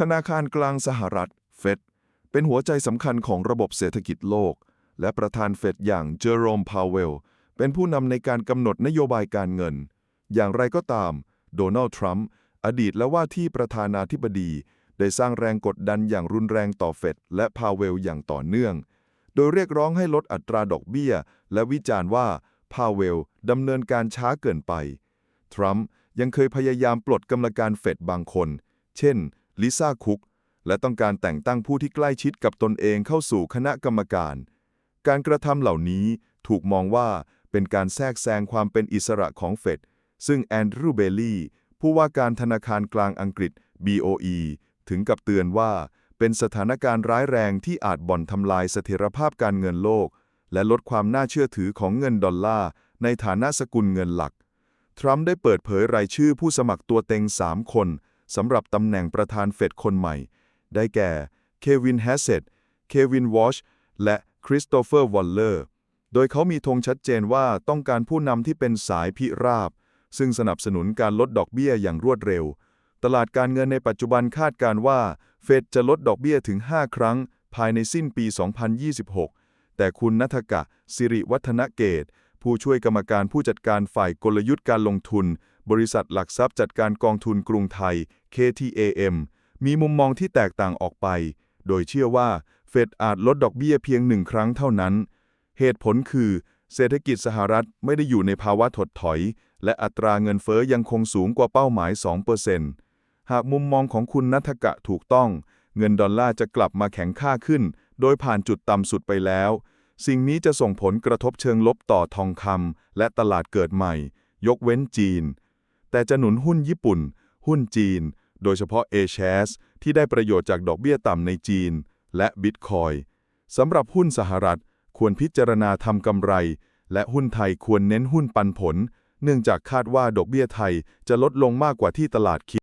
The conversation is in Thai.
ธนาคารกลางสหรัฐ เฟด เป็นหัวใจสำคัญของระบบเศรษฐกิจโลก และประธานเฟดอย่างเจอโรม พาวเวล เป็นผู้นำในการกำหนดนโยบายการเงิน อย่างไรก็ตาม โดนัลด์ ทรัมป์ อดีตและว่าที่ประธานาธิบดี ได้สร้างแรงกดดันอย่างรุนแรงต่อเฟดและพาวเวลอย่างต่อเนื่อง โดยเรียกร้องให้ลดอัตราดอกเบี้ย และวิจารณ์ว่า พาวเวลดำเนินการช้าเกินไป ทรัมป์ยังเคยพยายามปลดกรรมการเฟดบางคน เช่น ลิซ่าคุก และต้องการแต่งตั้งผู้ที่ใกล้ชิดกับตนเองเข้าสู่คณะกรรมการ การกระทำเหล่านี้ถูกมองว่าเป็นการแทรกแซงความเป็นอิสระของเฟด ซึ่งแอนดรูเบลลี่ ผู้ว่าการธนาคารกลางอังกฤษ BOE ถึงกับเตือนว่า เป็นสถานการณ์ร้ายแรงที่อาจบ่อนทำลายเสถียรภาพการเงินโลก และลดความน่าเชื่อถือของเงินดอลลาร์ ในฐานะสกุลเงินหลัก ทรัมป์ได้เปิดเผยรายชื่อผู้สมัครตัวเต็ง 3 คน สำหรับตำแหน่งประธานเฟดคนใหม่ ได้แก่ เควินแฮสเซตเควินวอช และคริสโตเฟอร์วอลเลอร์ โดยเขามีธงชัดเจนว่าต้องการผู้นำที่เป็นสายพิราบ ซึ่งสนับสนุนการลดดอกเบี้ยอย่างรวดเร็ว ตลาดการเงินในปัจจุบันคาดการว่า เฟดจะลดดอกเบี้ยถึง 5 ครั้ง ภายในสิ้นปี 2026 แต่คุณนัทกะ สิริวัฒนเกต ผู้ช่วยกรรมการผู้จัดการฝ่ายกลยุทธ์การลงทุน บริษัทหลักทรัพย์จัดการกองทุนกรุงไทย KTAM มีมุมมองที่แตกต่างออกไป โดยเชื่อว่า เฟดอาจลดดอกเบี้ยเพียงหนึ่งครั้งเท่านั้น เหตุผลคือ เศรษฐกิจสหรัฐไม่ได้อยู่ในภาวะถดถอย และอัตราเงินเฟ้อยังคงสูงกว่าเป้าหมาย 2%หากมุมมองของคุณนัทกะถูกต้อง เงินดอลลาร์จะกลับมาแข็งค่าขึ้น โดยผ่านจุดต่ำสุดไปแล้ว สิ่งนี้จะส่งผลกระทบเชิงลบต่อทองคำและตลาดเกิดใหม่ ยกเว้นจีน แต่จะหนุนหุ้นญี่ปุ่น หุ้นจีน โดยเฉพาะ a s h a r e s ที่ได้ประโยชน์จากดอกเบี้ยต่ำในจีน และบิตคอยสำหรับหุ้นสหรัฐควรพิจารณาทำกำไร และหุ้นไทยควรเน้นหุ้นปันผล เนื่องจากคาดว่าดอกเบี้ยไทยจะลดลงมากกว่าที่ตลาดคิด